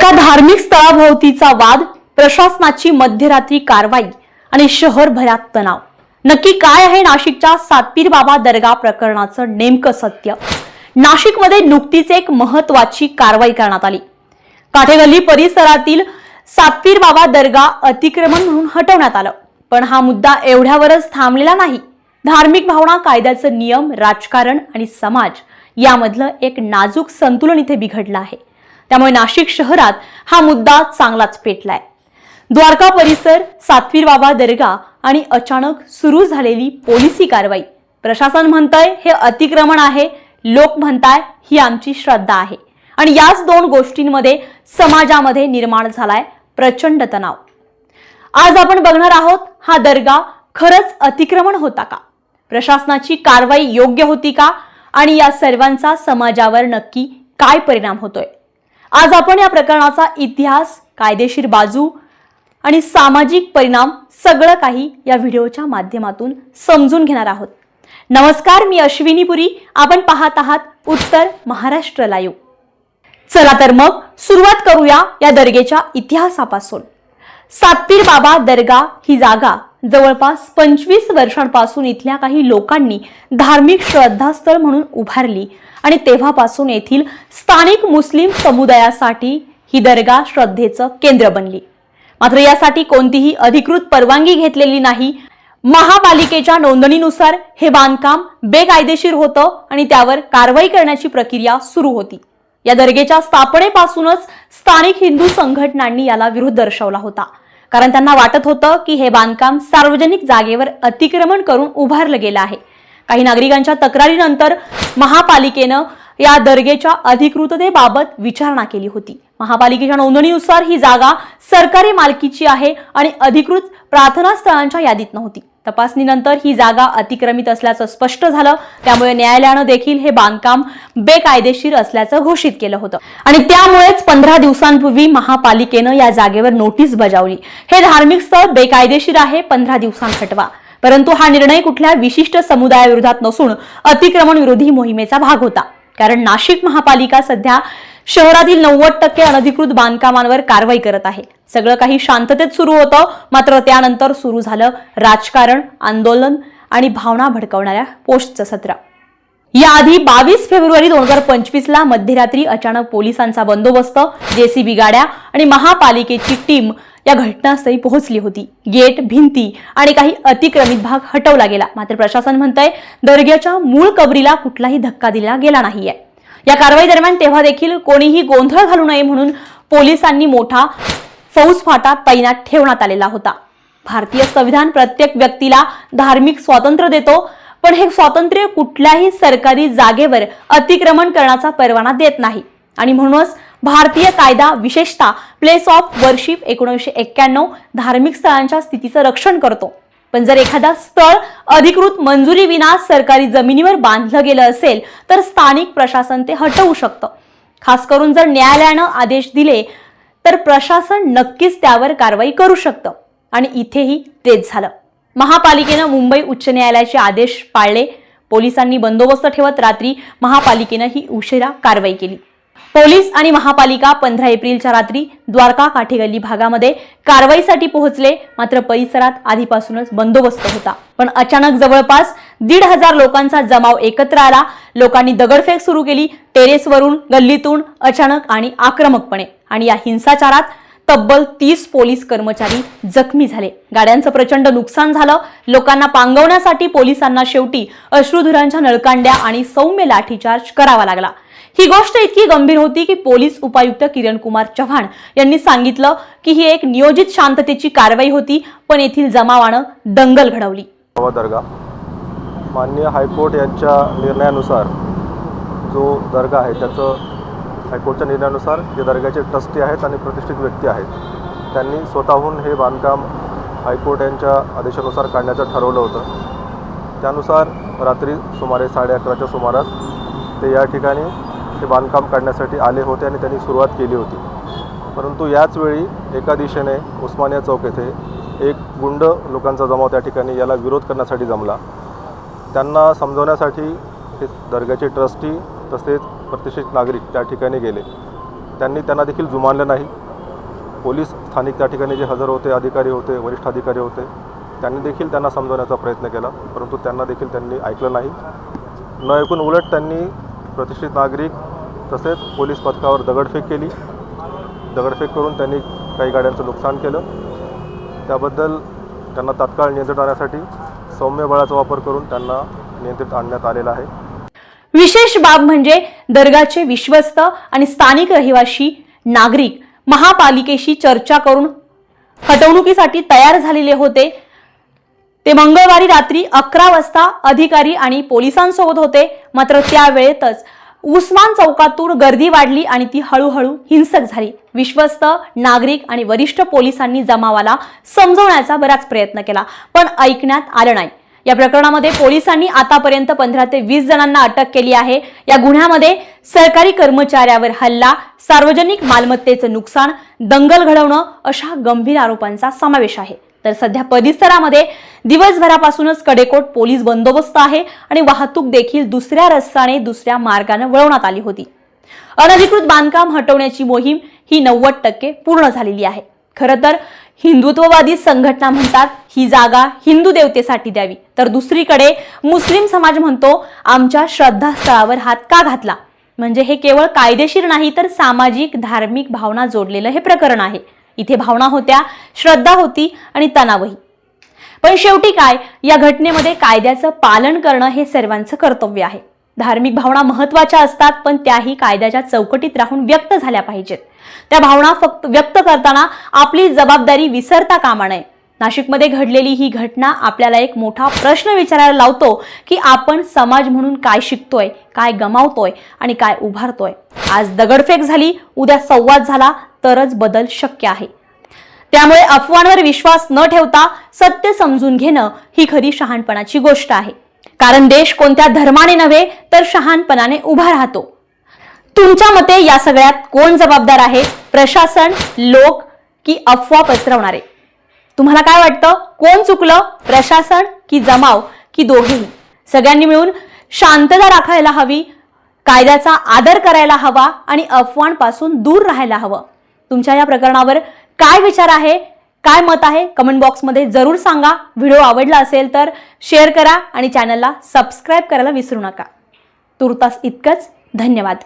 एका धार्मिक स्थळाभोवतीचा वाद प्रशासनाची मध्यरात्री कारवाई आणि शहरभरात तणाव. नक्की काय आहे नाशिकच्या सातपीर बाबा दर्गा प्रकरणाचं नेमकं सत्य? नाशिकमध्ये नुकतीच एक महत्वाची कारवाई करण्यात आली. काठेगल्ली परिसरातील सातपीर बाबा दर्गा अतिक्रमण म्हणून हटवण्यात आलं. पण हा मुद्दा एवढ्यावरच थांबलेला नाही. धार्मिक भावना कायद्याचं नियम राजकारण आणि समाज यामधलं एक नाजूक संतुलन इथे बिघडलं आहे. त्यामुळे नाशिक शहरात हा मुद्दा चांगलाच पेटलाय. द्वारका परिसर सातवीर बाबा दर्गा आणि अचानक सुरू झालेली पोलिसी कारवाई. प्रशासन म्हणतंय हे अतिक्रमण आहे लोक म्हणताय ही आमची श्रद्धा आहे. आणि याच दोन गोष्टींमध्ये समाजामध्ये निर्माण झालाय प्रचंड तणाव. आज आपण बघणार आहोत हा दर्गा खरंच अतिक्रमण होता का? प्रशासनाची कारवाई योग्य होती का? आणि या सर्वांचा समाजावर नक्की काय परिणाम होतोय? आज आपण या प्रकरणाचा इतिहास कायदेशीर बाजू आणि सामाजिक परिणाम सगळं काही या व्हिडिओच्या माध्यमातून समजून घेणार आहोत. नमस्कार मी अश्विनी पुरी. आपण पाहत आहात उत्तर महाराष्ट्र लाईव्ह. चला तर मग सुरुवात करूया या दर्गेच्या इतिहासापासून. सातपीर बाबा दर्गा ही जागा जवळपास पंचवीस वर्षांपासून इथल्या काही लोकांनी धार्मिक श्रद्धास्थळ म्हणून उभारली. आणि तेव्हापासून येथील स्थानिक मुस्लिम समुदायासाठी ही दर्गा श्रद्धेचं केंद्र बनली. मात्र यासाठी कोणतीही अधिकृत परवानगी घेतलेली नाही. महापालिकेच्या नोंदणीनुसार हे बांधकाम बेकायदेशीर होतं आणि त्यावर कारवाई करण्याची प्रक्रिया सुरू होती. या दर्गेच्या स्थापनेपासूनच स्थानिक हिंदू संघटनांनी याला विरोध दर्शवला होता. कारण त्यांना वाटत होतं की हे बांधकाम सार्वजनिक जागेवर अतिक्रमण करून उभारलं गेलं आहे. काही नागरिकांच्या तक्रारीनंतर महापालिकेनं या दर्गेच्या अधिकृततेबाबत विचारणा केली होती. महापालिकेच्या नोंदणीनुसार ही जागा सरकारी मालकीची आहे आणि अधिकृत प्रार्थना स्थळांच्या यादीत नव्हती. तपासणीनंतर ही जागा अतिक्रमित असल्याचं स्पष्ट झालं. त्यामुळे न्यायालयानं देखील हे बांधकाम बेकायदेशीर असल्याचं घोषित केलं होतं. आणि त्यामुळेच पंधरा दिवसांपूर्वी महापालिकेनं या जागेवर नोटीस बजावली. हे धार्मिक स्थळ बेकायदेशीर आहे. पंधरा दिवसांखटवा परंतु हा निर्णय कुठल्या विशिष्ट समुदायाविरोधात नसून अतिक्रमण विरोधी मोहिमेचा भाग होता. कारण नाशिक महापालिका सध्या शहरातील नव्वद टक्के अनधिकृत बांधकामांवर कारवाई करत आहे. सगळं काही शांततेत सुरू होतं मात्र त्यानंतर सुरू झालं राजकारण आंदोलन आणि भावना भडकवणाऱ्या पोस्टचं सत्र. याआधी बावीस फेब्रुवारी दोन हजार पंचवीस ला मध्यरात्री अचानक पोलिसांचा बंदोबस्त जेसीबी गाड्या आणि महापालिकेची टीम या घटनास्थळी पोहोचली होती. गेट भिंती आणि काही अतिक्रमित भाग हटवला गेला. मात्र प्रशासन म्हणतंय दर्ग्याच्या मूळ कबरीला कुठलाही धक्का दिला गेला नाहीये. या कारवाई दरम्यान तेव्हा देखील कोणीही गोंधळ घालू नये म्हणून पोलिसांनी मोठा फौजफाटा तैनात ठेवण्यात आलेला होता. भारतीय संविधान प्रत्येक व्यक्तीला धार्मिक स्वातंत्र्य देतो पण हे स्वातंत्र्य कुठल्याही सरकारी जागेवर अतिक्रमण करण्याचा परवाना देत नाही. आणि म्हणूनच भारतीय कायदा विशेषतः प्लेस ऑफ वर्शिप एकोणीसशे एक्क्याण्णव धार्मिक स्थळांच्या स्थितीचं रक्षण करतो. पण जर एखादा स्थळ अधिकृत मंजुरी विना सरकारी जमिनीवर बांधलं गेलं असेल तर स्थानिक प्रशासन ते हटवू शकतं. खास करून जर न्यायालयानं आदेश दिले तर प्रशासन नक्कीच त्यावर कारवाई करू शकतं. आणि इथेही तेच झालं. महापालिकेनं मुंबई उच्च न्यायालयाचे आदेश पाळले. पोलिसांनी बंदोबस्त ठेवत रात्री महापालिकेनं ही उशिरा कारवाई केली. पोलीस आणि महापालिका पंधरा एप्रिलच्या रात्री द्वारका काठेगल्ली भागामध्ये कारवाईसाठी पोहोचले. मात्र परिसरात आधीपासूनच बंदोबस्त होता. पण अचानक जवळपास दीड हजार लोकांचा जमाव एकत्र आला. लोकांनी दगडफेक सुरू केली. टेरेसवरून गल्लीतून अचानक आणि आक्रमकपणे. आणि या हिंसाचारात तब्बल तीस पोलीस कर्मचारी जखमी झाले. गाड्यांचं प्रचंड नुकसान झालं. लोकांना पांगवण्यासाठी पोलिसांना शेवटी अश्रुधुरांच्या नळकांड्या आणि सौम्य लाठीचार्ज करावा लागला. ही गोष्ट इतकी गंभीर होती की पोलीस उपायुक्त किरण कुमार चव्हाण यांनी सांगितलं की ही एक नियोजित शांततेची कारवाई होती पण येथील जमावानं दंगल घडवली. दर्गा. माननीय हायकोर्ट यांच्या निर्णयानुसार जो दर्गा आहे त्याचं हायकोर्टच्या निर्णयानुसार जे दर्ग्याचे ट्रस्टी आहेत आणि प्रतिष्ठित व्यक्ती आहेत त्यांनी स्वतःहून हे बांधकाम हायकोर्ट यांच्या आदेशानुसार काढण्याचं ठरवलं होतं. त्यानुसार रात्री सुमारे साडे अकराच्या सुमारास ते या ठिकाणी हे बांधकाम काढण्यासाठी आले होते आणि त्यांनी सुरुवात केली होती. परंतु याच वेळी एका दिशेने उस्मानिया चौक येथे एक गुंड लोकांचा जमाव त्या ठिकाणी याला विरोध करण्यासाठी जमला. त्यांना समजवण्यासाठी हे दर्ग्याचे ट्रस्टी तसेच प्रतिष्ठित नागरिक त्या ठिकाणी गेले. त्यांनी त्यांना देखील जुमानलं नाही. पोलीस स्थानिक त्या ठिकाणी जे हजर होते अधिकारी होते वरिष्ठ अधिकारी होते त्यांनी देखील त्यांना समजवण्याचा प्रयत्न केला परंतु त्यांना देखील त्यांनी ऐकलं नाही. न ऐकून उलट त्यांनी प्रतिष्ठित नागरिक तसेच पोलीस पथकावर दगडफेक केली. दगडफेक करून त्यांनी काही गाड्यांचं नुकसान केलं. त्याबद्दल त्यांना तात्काळ नियंत्रित आणण्यासाठी सौम्य बळाचा वापर करून त्यांना नियंत्रित आणण्यात आलेला आहे. विशेष बाब म्हणजे दर्गाचे विश्वस्त आणि स्थानिक रहिवाशी नागरिक महापालिकेशी चर्चा करून हटवणुकीसाठी तयार झालेले होते. ते मंगळवारी रात्री अकरा वाजता अधिकारी आणि पोलिसांसोबत होते. मात्र त्यावेळेतच उस्मान चौकातून गर्दी वाढली आणि ती हळूहळू हिंसक झाली. विश्वस्त नागरिक आणि वरिष्ठ पोलिसांनी जमावाला समजवण्याचा बराच प्रयत्न केला पण ऐकण्यात आलं नाही. या प्रकरणामध्ये पोलिसांनी आतापर्यंत पंधरा ते वीस जणांना अटक केली आहे. या गुन्ह्यामध्ये सरकारी कर्मचाऱ्यावर हल्ला सार्वजनिक मालमत्तेचं नुकसान दंगल घडवणं अशा गंभीर आरोपांचा समावेश आहे. तर सध्या परिसरामध्ये दिवसभरापासूनच कडेकोट पोलीस बंदोबस्त आहे आणि वाहतूक देखील दुसऱ्या रस्त्याने दुसऱ्या मार्गाने वळवण्यात आली होती. अनधिकृत बांधकाम हटवण्याची मोहीम ही नव्वद टक्के पूर्ण झालेली आहे. खरं तर हिंदुत्ववादी संघटना म्हणतात ही जागा हिंदू देवतेसाठी द्यावी. तर दुसरीकडे मुस्लिम समाज म्हणतो आमच्या श्रद्धास्थळावर हात का घातला? म्हणजे हे केवळ कायदेशीर नाही तर सामाजिक धार्मिक भावना जोडलेलं हे प्रकरण आहे. इथे भावना होत्या श्रद्धा होती आणि तणावही. पण शेवटी काय? या घटनेमध्ये कायद्याचं पालन करणं हे सर्वांचं कर्तव्य आहे. धार्मिक भावना महत्त्वाच्या असतात पण त्याही कायद्याच्या चौकटीत राहून व्यक्त झाल्या पाहिजेत. त्या भावना फक्त व्यक्त करताना आपली जबाबदारी विसरता कामा नये. नाशिकमध्ये घडलेली ही घटना आपल्याला एक मोठा प्रश्न विचारायला लावतो की आपण समाज म्हणून काय शिकतोय काय गमावतोय आणि काय उभारतोय. आज दगडफेक झाली उद्या संवाद झाला तरच बदल शक्य आहे. त्यामुळे अफवांवर विश्वास न ठेवता सत्य समजून घेणं ही खरी शहाणपणाची गोष्ट आहे. कारण देश कोणत्या धर्माने नव्हे तर शहाणपणाने उभा राहतो. तुमच्या मते या सगळ्यात कोण जबाबदार आहे? प्रशासन लोक की अफवा पसरवणारे? तुम्हाला काय वाटतं? कोण चुकलं? प्रशासन की जमाव की दोघेही? सगळ्यांनी मिळून शांतता राखायला हवी कायद्याचा आदर करायला हवा आणि अफवांपासून दूर राहायला हवं. तुमच्या या प्रकरणावर काय विचार आहे? काय मत आहे? कमेंट बॉक्समध्ये जरूर सांगा. व्हिडिओ आवडला असेल तर शेअर करा आणि चॅनलला सबस्क्राईब करायला विसरू नका. तुर्तास इतकंच. धन्यवाद.